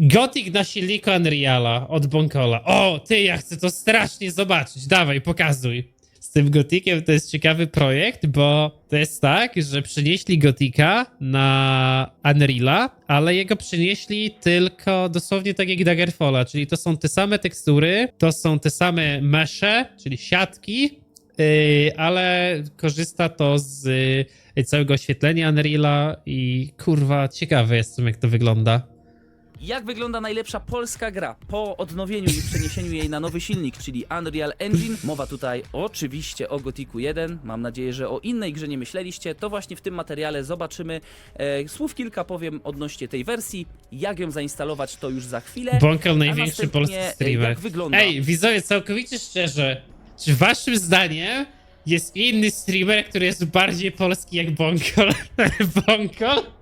Gothic na silniku Unreala od Bonkola. O, ty, ja chcę to strasznie zobaczyć. Dawaj, pokazuj. Z tym Gothiciem to jest ciekawy projekt, bo to jest tak, że przynieśli Gotika na Unreala, ale jego przynieśli tylko dosłownie tak jak Daggerfalla, czyli to są te same tekstury, to są te same mesze, czyli siatki, yy, ale korzysta to z yy, całego oświetlenia Unreala i kurwa, ciekawy jestem jak to wygląda. Jak wygląda najlepsza polska gra po odnowieniu i przeniesieniu jej na nowy silnik, czyli Unreal Engine? Mowa tutaj oczywiście o Gothicu 1. Mam nadzieję, że o innej grze nie myśleliście. To właśnie w tym materiale zobaczymy. E, słów kilka powiem odnośnie tej wersji. Jak ją zainstalować, to już za chwilę. Bąkal A największy polski e, streamer. Jak wygląda? Ej, widzowie, całkowicie szczerze, czy waszym zdaniem jest inny streamer, który jest bardziej polski jak Bonkol? Bonkol?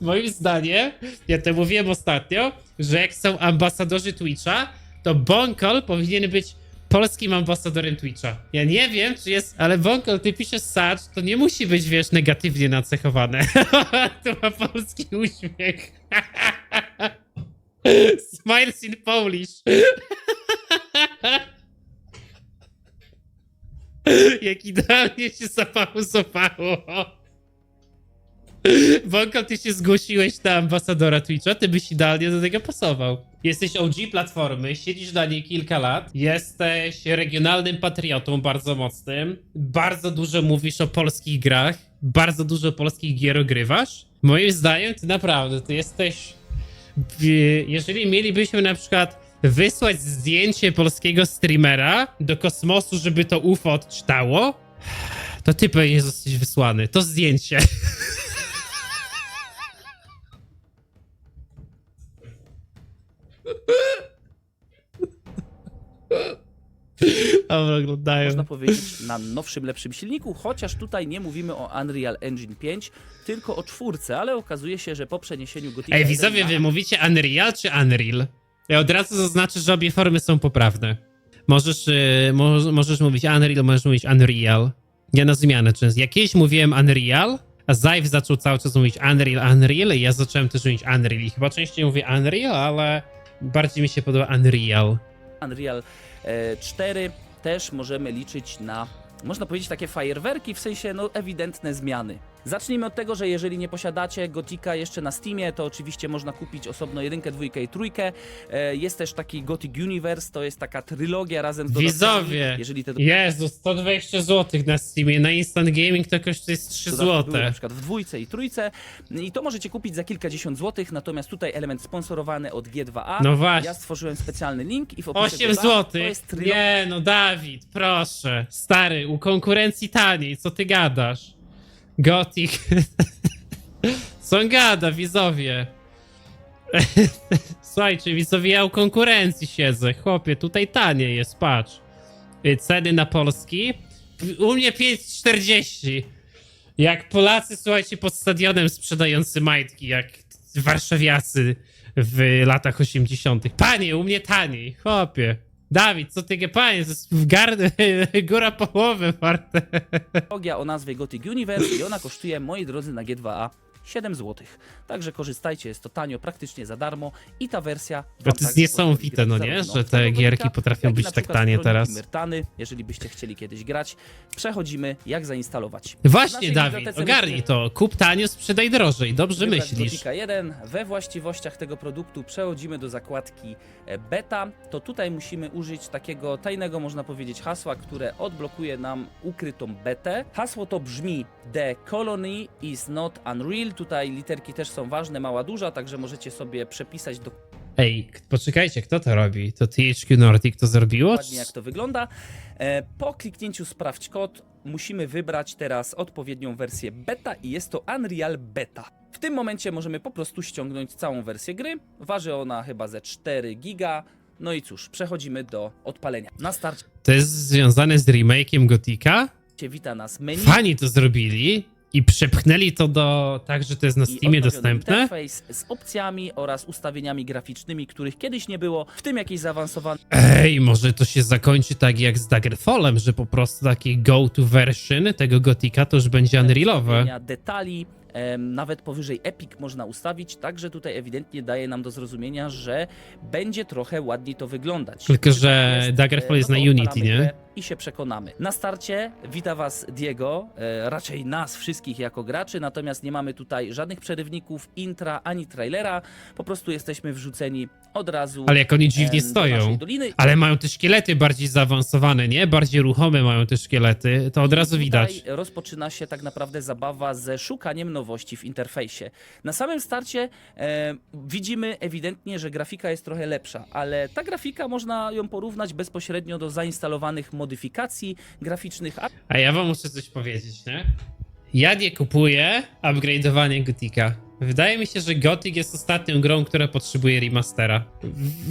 Moim zdaniem, ja to mówiłem ostatnio, że jak są ambasadorzy Twitcha, to Bonkol powinien być polskim ambasadorem Twitcha. Ja nie wiem, czy jest, ale Bonkol, ty piszesz Sacz, to nie musi być, wiesz, negatywnie nacechowane. to ma polski uśmiech. Smiles in Polish. Jak idealnie się zapauzowało. Wąkol, ty się zgłosiłeś na ambasadora Twitcha, ty byś idealnie do tego pasował. Jesteś OG platformy, siedzisz na niej kilka lat, jesteś regionalnym patriotą bardzo mocnym, bardzo dużo mówisz o polskich grach, bardzo dużo polskich gier ogrywasz. Moim zdaniem ty naprawdę, ty jesteś... Jeżeli mielibyśmy na przykład wysłać zdjęcie polskiego streamera do kosmosu, żeby to UFO odczytało, to ty powinien zostać wysłany. To zdjęcie. Dobra, oglądają. Można powiedzieć na nowszym, lepszym silniku, chociaż tutaj nie mówimy o Unreal Engine 5, tylko o czwórce, ale okazuje się, że po przeniesieniu Gothica Ej, 1 widzowie, wy mówicie Unreal czy Unreal? Ja od razu zaznaczę, że obie formy są poprawne. Możesz, yy, mo- możesz mówić Unreal, możesz mówić Unreal. Ja na zmianę często. Jak kiedyś mówiłem Unreal, a Zajw zaczął cały czas mówić Unreal, Unreal i ja zacząłem też mówić Unreal. I chyba częściej mówię Unreal, ale bardziej mi się podoba Unreal. Unreal 4 też możemy liczyć na, można powiedzieć, takie fajerwerki, w sensie no, ewidentne zmiany. Zacznijmy od tego, że jeżeli nie posiadacie Gotika jeszcze na Steamie, to oczywiście można kupić osobno jedynkę, dwójkę i trójkę. E, jest też taki Gothic Universe, to jest taka trylogia razem z dodatkami. Widzowie! Jeżeli te Jezu, 120 zł na Steamie. Na Instant Gaming to kosztuje 3 dodatki były na zł. przykład w dwójce i trójce i to możecie kupić za kilkadziesiąt złotych, natomiast tutaj element sponsorowany od G2A. No właśnie. Ja stworzyłem specjalny link i w opisie 8 go dam. zł. To jest trylogia Nie, no Dawid, proszę. Stary, u konkurencji taniej, co ty gadasz? Gothic. Co gada, widzowie? Słuchajcie, widzowie, ja u konkurencji siedzę. Chłopie, tutaj taniej jest, patrz. Y, Ceny na Polski. U mnie 5,40. Jak Polacy, słuchajcie, pod stadionem sprzedający majtki, jak warszawiacy w latach 80. Panie, u mnie taniej, chłopie. Dawid, co ty, panie, w gardę, góra połowy warte. o nazwie Gothic Universe i ona kosztuje, moi drodzy, na G2A 7 zł. Także korzystajcie, jest to tanio, praktycznie za darmo i ta wersja... Bo to jest niesamowite, no nie? Że te gierki potrafią być tak tanie teraz. Myrtany, jeżeli byście chcieli kiedyś grać. Przechodzimy, jak zainstalować. Właśnie, Dawid, ogarnij to. Kup tanio, sprzedaj drożej. Dobrze myślisz. Gotika 1. We właściwościach tego produktu przechodzimy do zakładki e, beta. To tutaj musimy użyć takiego tajnego, można powiedzieć, hasła, które odblokuje nam ukrytą betę. Hasło to brzmi The Colony is not unreal. Tutaj literki też są ważne, mała, duża, także możecie sobie przepisać Ej, k- poczekajcie, kto to robi? To THQ Nordic to zrobiło? dokładnie jak to wygląda. E, Po kliknięciu sprawdź kod musimy wybrać teraz odpowiednią wersję beta i jest to Unreal Beta. W tym momencie możemy po prostu ściągnąć całą wersję gry. Waży ona chyba ze 4 giga. No i cóż, przechodzimy do odpalenia. Na starcie To jest związane z remake'iem Gotika? wita nas menu Fani to zrobili i przepchnęli to do tak, że to jest na Steamie dostępne? z opcjami oraz ustawieniami graficznymi, których kiedyś nie było, w tym jakieś zaawansowane Ej, może to się zakończy tak jak z Daggerfallem, że po prostu taki go-to version tego Gotika to już będzie unrealowe. detali, nawet powyżej Epic można ustawić, także tutaj ewidentnie daje nam do zrozumienia, że będzie trochę ładniej to wyglądać. Tylko, że Daggerfall e, jest no na Unity, nie? I się przekonamy. Na starcie wita Was Diego, e, raczej nas wszystkich jako graczy, natomiast nie mamy tutaj żadnych przerywników, intra ani trailera, po prostu jesteśmy wrzuceni od razu Ale jak oni dziwnie em, do stoją. Ale mają te szkielety bardziej zaawansowane, nie? Bardziej ruchome mają te szkielety. To od razu Tutaj widać. rozpoczyna się tak naprawdę zabawa ze szukaniem nowości w interfejsie. Na samym starcie e, widzimy ewidentnie, że grafika jest trochę lepsza, ale ta grafika można ją porównać bezpośrednio do zainstalowanych modyfikacji graficznych, a ja wam muszę coś powiedzieć, nie? Ja nie kupuję upgrade'owania Gotika. Wydaje mi się, że Gothic jest ostatnią grą, która potrzebuje remastera.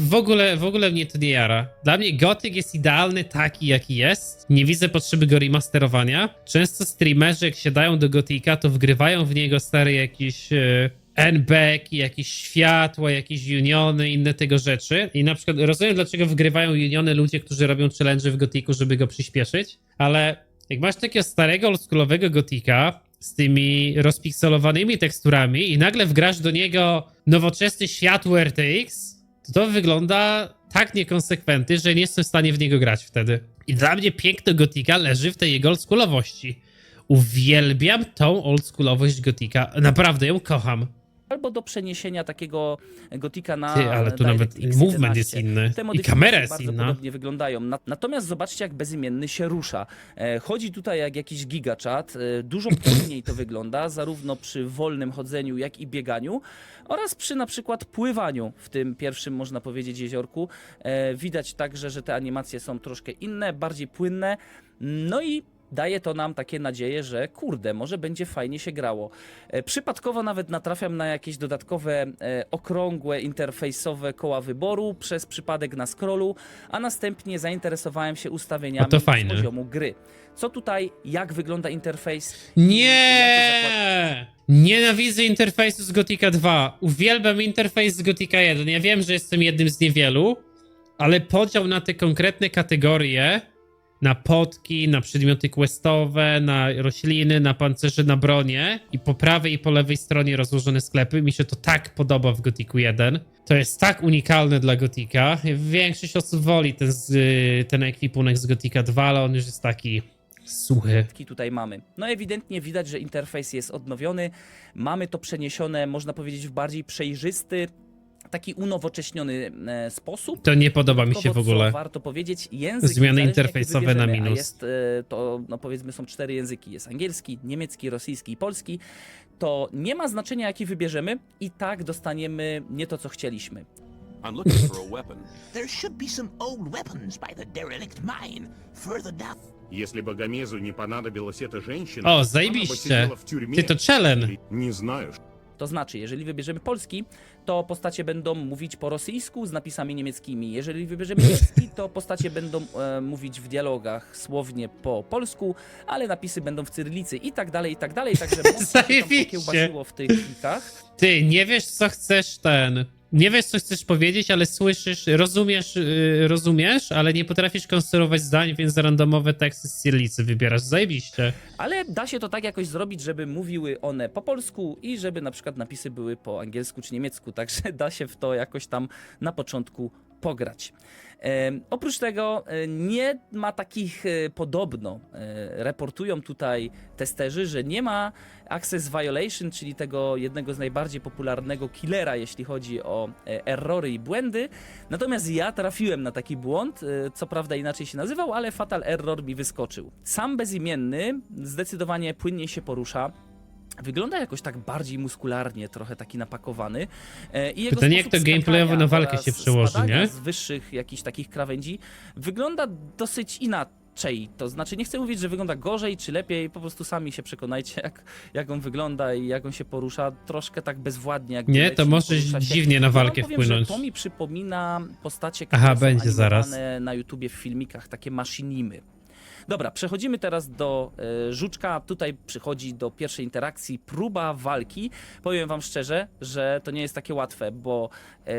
W- ogóle, w ogóle mnie to nie jara. Dla mnie Gothic jest idealny taki, jaki jest. Nie widzę potrzeby go remasterowania. Często streamerzy, jak siadają do Gotika, to wgrywają w niego stare jakieś... E, NBEK, jakieś światła, jakieś uniony, inne tego rzeczy. I na przykład rozumiem, dlaczego wgrywają uniony ludzie, którzy robią challenge w Gotiku, żeby go przyspieszyć, ale jak masz takiego starego, oldschoolowego Gotika z tymi rozpikselowanymi teksturami i nagle wgrasz do niego nowoczesne światło RTX, to to wygląda tak niekonsekwentnie, że nie jestem w stanie w niego grać wtedy. I dla mnie piękno Gotika leży w tej jego oldschoolowości. Uwielbiam tą oldschoolowość Gotika. Naprawdę ją kocham. Albo do przeniesienia takiego gotika na Ty, ale tu nawet DirectX movement 11. jest inny. Te I kamera jest bardzo inna. podobnie wyglądają. Na, natomiast zobaczcie, jak bezimienny się rusza. E, chodzi tutaj jak jakiś gigachat. E, dużo płynniej to wygląda, zarówno przy wolnym chodzeniu, jak i bieganiu oraz przy na przykład pływaniu w tym pierwszym, można powiedzieć, jeziorku. E, widać także, że te animacje są troszkę inne, bardziej płynne. No i daje to nam takie nadzieje, że kurde, może będzie fajnie się grało. E, Przypadkowo nawet natrafiam na jakieś dodatkowe e, okrągłe, interfejsowe koła wyboru przez przypadek na scrollu, a następnie zainteresowałem się ustawieniami poziomu gry. Co tutaj, jak wygląda interfejs? Nie! Nienawidzę interfejsu z Gotika 2. Uwielbiam interfejs z Gotika 1. Ja wiem, że jestem jednym z niewielu, ale podział na te konkretne kategorie, na potki, na przedmioty questowe, na rośliny, na pancerze, na bronię i po prawej i po lewej stronie rozłożone sklepy, mi się to tak podoba w Gotiku 1. To jest tak unikalne dla Gotika. Większość osób woli ten, z, ten ekwipunek z Gotika 2, ale on już jest taki suchy. Tutaj mamy. No ewidentnie widać, że interfejs jest odnowiony. Mamy to przeniesione, można powiedzieć, w bardziej przejrzysty, taki unowocześniony e, sposób. To nie podoba mi się w Dodatkowo, ogóle. Co warto powiedzieć, język Zmiany zależnie jaki interfejsowe na wybierzemy, a minus. Jest, e, to, no powiedzmy, są cztery języki. Jest angielski, niemiecki, rosyjski i polski. To nie ma znaczenia, jaki wybierzemy, i tak dostaniemy nie to, co chcieliśmy. I'm looking for a weapon. There should be some old weapons by the derelict mine further down. Если Богомезу не понадобилась эта женщина, О, она бы заебище. сидела в тюрьме. Ty to challenge. Не знаю, To znaczy, jeżeli wybierzemy polski, to postacie będą mówić po rosyjsku z napisami niemieckimi. Jeżeli wybierzemy niemiecki, to postacie będą e, mówić w dialogach słownie po polsku, ale napisy będą w cyrylicy i tak dalej, i tak dalej. Także mocno się tam Zajebiście. pokiełbasiło w tych klikach. Ty, nie wiesz, co chcesz ten. Nie wiesz, co chcesz powiedzieć, ale słyszysz, rozumiesz, yy, rozumiesz, ale nie potrafisz konstruować zdań, więc randomowe teksty z cyrylicy wybierasz. Zajebiście. Ale da się to tak jakoś zrobić, żeby mówiły one po polsku i żeby na przykład napisy były po angielsku czy niemiecku, także da się w to jakoś tam na początku pograć. Em, oprócz tego e, nie ma takich e, podobno, e, reportują tutaj testerzy, że nie ma access violation, czyli tego jednego z najbardziej popularnego killera, jeśli chodzi o e, errory i błędy. Natomiast ja trafiłem na taki błąd, e, co prawda inaczej się nazywał, ale fatal error mi wyskoczył. Sam bezimienny zdecydowanie płynniej się porusza. Wygląda jakoś tak bardziej muskularnie, trochę taki napakowany. E, i jego Pytanie, jak to gameplayowo na walkę się przełoży, nie? z wyższych jakichś takich krawędzi wygląda dosyć inaczej. To znaczy, nie chcę mówić, że wygląda gorzej czy lepiej, po prostu sami się przekonajcie, jak, jak on wygląda i jak on się porusza. Troszkę tak bezwładnie. Jak Nie, to możesz dziwnie na walkę ja powiem, wpłynąć. To mi przypomina postacie, które Aha, będzie zaraz. na YouTubie w filmikach, takie maszynimy. Dobra, przechodzimy teraz do e, Żuczka. Tutaj przychodzi do pierwszej interakcji próba walki. Powiem wam szczerze, że to nie jest takie łatwe, bo e,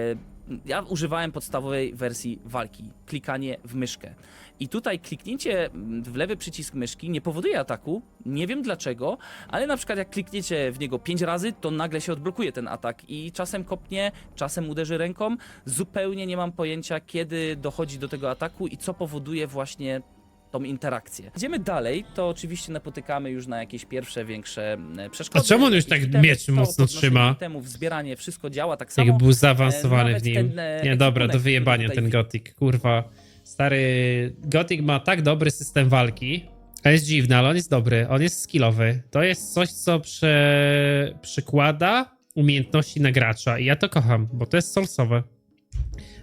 Ja używałem podstawowej wersji walki, klikanie w myszkę. I tutaj kliknięcie w lewy przycisk myszki nie powoduje ataku, nie wiem dlaczego, ale na przykład jak klikniecie w niego 5 razy, to nagle się odblokuje ten atak i czasem kopnie, czasem uderzy ręką. Zupełnie nie mam pojęcia, kiedy dochodzi do tego ataku i co powoduje właśnie tą interakcję. Idziemy dalej, to oczywiście napotykamy już na jakieś pierwsze, większe e, przeszkody. A czemu on już tak itemy, miecz mocno trzyma? Itemów, zbieranie, wszystko działa tak samo. Jak był zaawansowany nawet w nim. ten, e, Nie, dobra, do wyjebania ten Gothic, kurwa. Stary, Gothic ma tak dobry system walki. To jest dziwne, ale on jest dobry, on jest skillowy. To jest coś, co prze... przykłada umiejętności na gracza i ja to kocham, bo to jest soulsowe.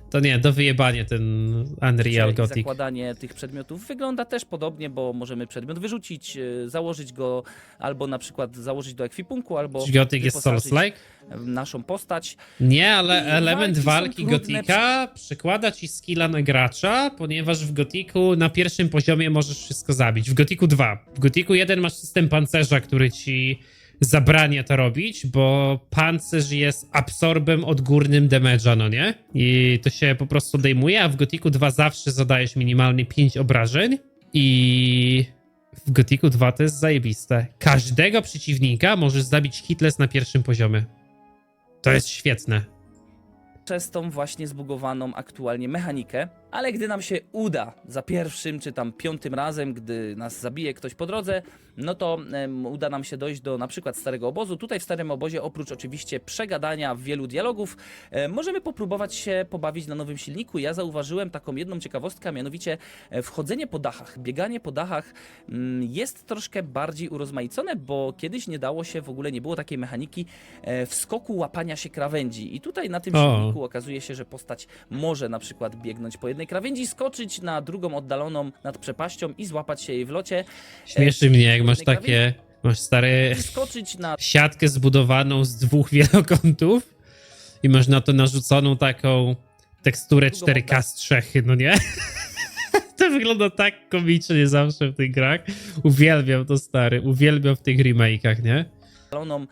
To nie, do wyjebania ten Unreal Gothic. zakładanie tych przedmiotów wygląda też podobnie, bo możemy przedmiot wyrzucić, e, założyć go, albo na przykład założyć do ekwipunku, albo Gothic jest Souls-like? naszą postać. Nie, ale I element walki Gotika przekłada ci skilla na gracza, ponieważ w Gotiku na pierwszym poziomie możesz wszystko zabić. W Gotiku 2. W Gotiku 1 masz system pancerza, który ci zabrania to robić, bo pancerz jest absorbem odgórnym damage'a, no nie? I to się po prostu odejmuje, a w Gotiku 2 zawsze zadajesz minimalnie 5 obrażeń i w Gotiku 2 to jest zajebiste. Każdego przeciwnika możesz zabić hitless na pierwszym poziomie. To jest świetne. przez tą właśnie zbugowaną aktualnie mechanikę, ale gdy nam się uda za pierwszym czy tam piątym razem, gdy nas zabije ktoś po drodze, no to em, uda nam się dojść do na przykład starego obozu. Tutaj w starym obozie oprócz oczywiście przegadania wielu dialogów, e, możemy popróbować się pobawić na nowym silniku. Ja zauważyłem taką jedną ciekawostkę, a mianowicie e, wchodzenie po dachach, bieganie po dachach mm, jest troszkę bardziej urozmaicone, bo kiedyś nie dało się, w ogóle nie było takiej mechaniki e, wskoku łapania się krawędzi. I tutaj na tym O. silniku okazuje się, że postać może na przykład biegnąć po jednej krawędzi, skoczyć na drugą oddaloną nad przepaścią i złapać się jej w locie. Śmieszy mnie, jak masz takie. Masz stary Skoczyć na siatkę zbudowaną z dwóch wielokątów i masz na to narzuconą taką teksturę Drugą 4K strzechy, no nie? To wygląda tak komicznie zawsze w tych grach. Uwielbiam to stary, uwielbiam w tych remake'ach, nie?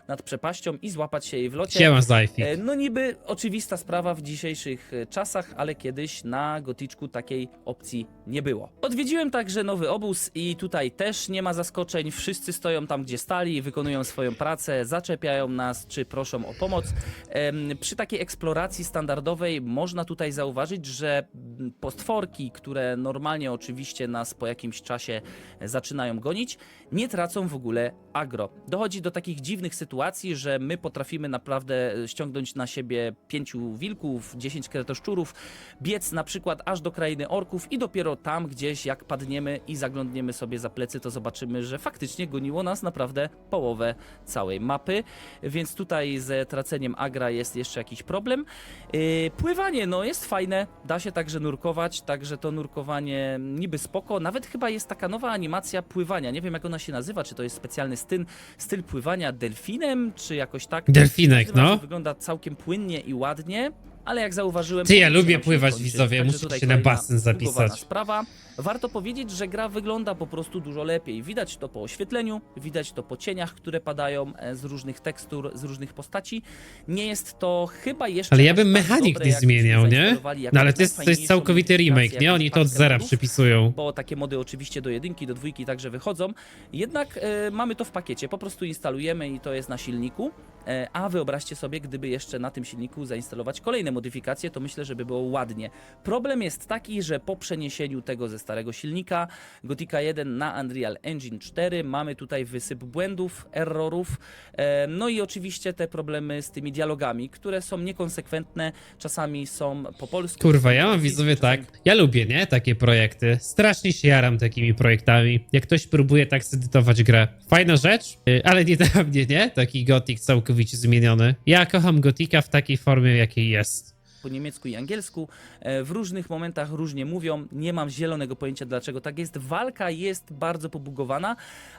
Nad przepaścią i złapać się jej w locie. Siema. E, No niby oczywista sprawa w dzisiejszych e, czasach, ale kiedyś na Goticzku takiej opcji nie było. Odwiedziłem także nowy obóz i tutaj też nie ma zaskoczeń. Wszyscy stoją tam, gdzie stali, wykonują swoją pracę, zaczepiają nas czy proszą o pomoc. Em, Przy takiej eksploracji standardowej można tutaj zauważyć, że mm, postworki, które normalnie oczywiście nas po jakimś czasie zaczynają gonić, nie tracą w ogóle agro. Dochodzi do takich dziwnych sytuacji, że my potrafimy naprawdę ściągnąć na siebie pięciu wilków, 10 kretoszczurów, biec na przykład aż do krainy orków i dopiero tam gdzieś jak padniemy i zaglądniemy sobie za plecy, to zobaczymy, że faktycznie goniło nas naprawdę połowę całej mapy, więc tutaj ze traceniem agra jest jeszcze jakiś problem. Yy, pływanie, no jest fajne, da się także nurkować, także to nurkowanie niby spoko, nawet chyba jest taka nowa animacja pływania, nie wiem jak ona się nazywa, czy to jest specjalny styl, styl pływania delfinem, czy jakoś tak. Delfinek, no. Wygląda całkiem płynnie i ładnie, ale jak zauważyłem... Ty, ja lubię pływać, widzowie, muszę się na basen zapisać. sprawa. Warto powiedzieć, że gra wygląda po prostu dużo lepiej. Widać to po oświetleniu, widać to po cieniach, które padają e, z różnych tekstur, z różnych postaci. Nie jest to chyba jeszcze. Ale ja bym tak mechanik nie zmieniał, nie? No ale to jest, to jest całkowity remake, nie? Oni to od zera modów przypisują. bo takie mody oczywiście do jedynki, do dwójki także wychodzą. Jednak e, mamy to w pakiecie, po prostu instalujemy i to jest na silniku. E, a wyobraźcie sobie, gdyby jeszcze na tym silniku zainstalować kolejne modyfikacje, to myślę, że by było ładnie. Problem jest taki, że po przeniesieniu tego ze starego silnika Gotika 1 na Unreal Engine 4 mamy tutaj wysyp błędów, errorów, e, no i oczywiście te problemy z tymi dialogami, które są niekonsekwentne, czasami są po polsku. Kurwa, ja mam widzowie tak. Ja lubię, nie? Takie projekty. Strasznie się jaram takimi projektami. Jak ktoś próbuje tak zedytować grę. Fajna rzecz, y, ale nie dla mnie, nie? Taki gotik całkowicie zmieniony. Ja kocham gotika w takiej formie, jakiej jest. Po niemiecku i angielsku. E, W różnych momentach różnie mówią. Nie mam zielonego pojęcia, dlaczego tak jest. Walka jest bardzo pobugowana,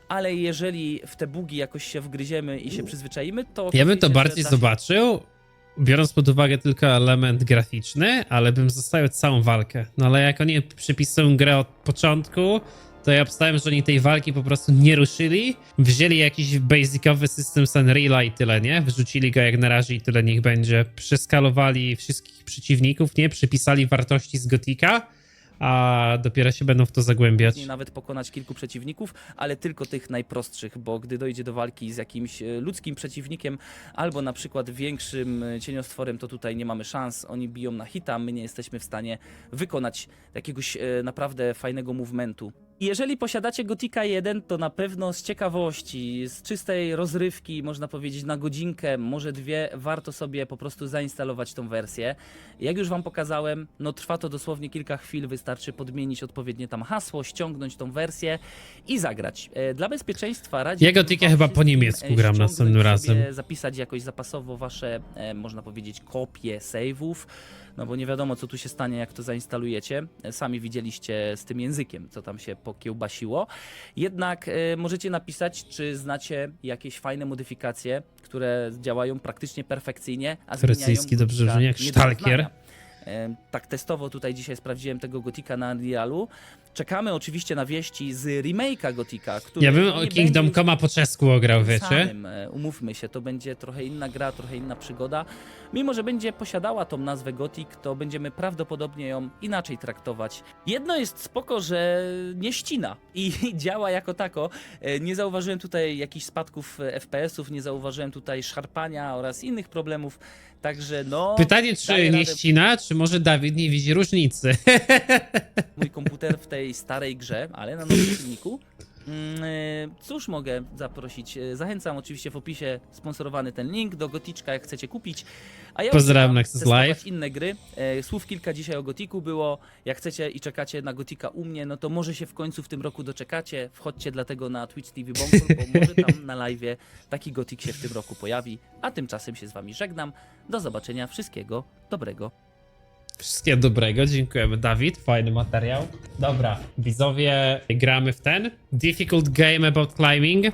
ale jeżeli w te bugi jakoś się wgryziemy i się przyzwyczaimy, to. Ja bym to bardziej się- zobaczył, biorąc pod uwagę tylko element graficzny, ale bym zostawił całą walkę. No ale jak oni przypisują grę od początku, to to ja obstałem, że oni tej walki po prostu nie ruszyli. Wzięli jakiś basicowy system z Unreal'a i tyle, nie? Wrzucili go jak na razie i tyle niech będzie. Przeskalowali wszystkich przeciwników, nie? Przypisali wartości z Gotika, a dopiero się będą w to zagłębiać. Później nawet pokonać kilku przeciwników, ale tylko tych najprostszych, bo gdy dojdzie do walki z jakimś e, ludzkim przeciwnikiem albo na przykład większym e, cieniostworem, to tutaj nie mamy szans. Oni biją na hita, my nie jesteśmy w stanie wykonać jakiegoś e, naprawdę fajnego movementu. Jeżeli posiadacie Gotika 1, to na pewno z ciekawości, z czystej rozrywki, można powiedzieć na godzinkę, może dwie, warto sobie po prostu zainstalować tą wersję. Jak już Wam pokazałem, no trwa to dosłownie kilka chwil, wystarczy podmienić odpowiednie tam hasło, ściągnąć tą wersję i zagrać. E, Dla bezpieczeństwa radziłbym Ja Gotika chyba po niemiecku e, gram następnym razem. Zapisać jakoś zapasowo Wasze, e, można powiedzieć, kopie save'ów, no bo nie wiadomo, co tu się stanie, jak to zainstalujecie. Sami widzieliście z tym językiem, co tam się pokiełbasiło. Jednak e, możecie napisać, czy znacie jakieś fajne modyfikacje, które działają praktycznie perfekcyjnie, a zmieniają Rosyjski dobrze brzmi, jak poznania. E, Tak testowo tutaj dzisiaj sprawdziłem tego Gotika na Unrealu. Czekamy oczywiście na wieści z remake'a Gotika, który Ja bym Kingdom Coma po czesku ograł, wiecie? Samym, e, umówmy się, to będzie trochę inna gra, trochę inna przygoda. Mimo, że będzie posiadała tą nazwę Gothic, to będziemy prawdopodobnie ją inaczej traktować. Jedno jest spoko, że nie ścina i działa jako tako. E, Nie zauważyłem tutaj jakichś spadków e, FPS-ów, nie zauważyłem tutaj szarpania oraz innych problemów, także no... Pytanie, czy nie radę ścina, czy może Dawid nie widzi różnicy? mój komputer w tej starej grze, ale na nowym silniku. Mm, e, Cóż mogę zaprosić? E, Zachęcam oczywiście w opisie sponsorowany ten link do Goticzka, jak chcecie kupić. A ja Pozdrawiam, Nexus Live. inne gry. E, Słów kilka dzisiaj o Gotiku było. Jak chcecie i czekacie na Gotika u mnie, no to może się w końcu w tym roku doczekacie. Wchodźcie dlatego na Twitch TV Bonkul, bo może tam na live taki Gotik się w tym roku pojawi. A tymczasem się z wami żegnam. Do zobaczenia. Wszystkiego dobrego. Wszystkiego dobrego, dziękujemy Dawid, fajny materiał. Dobra, widzowie, gramy w ten Difficult Game About Climbing.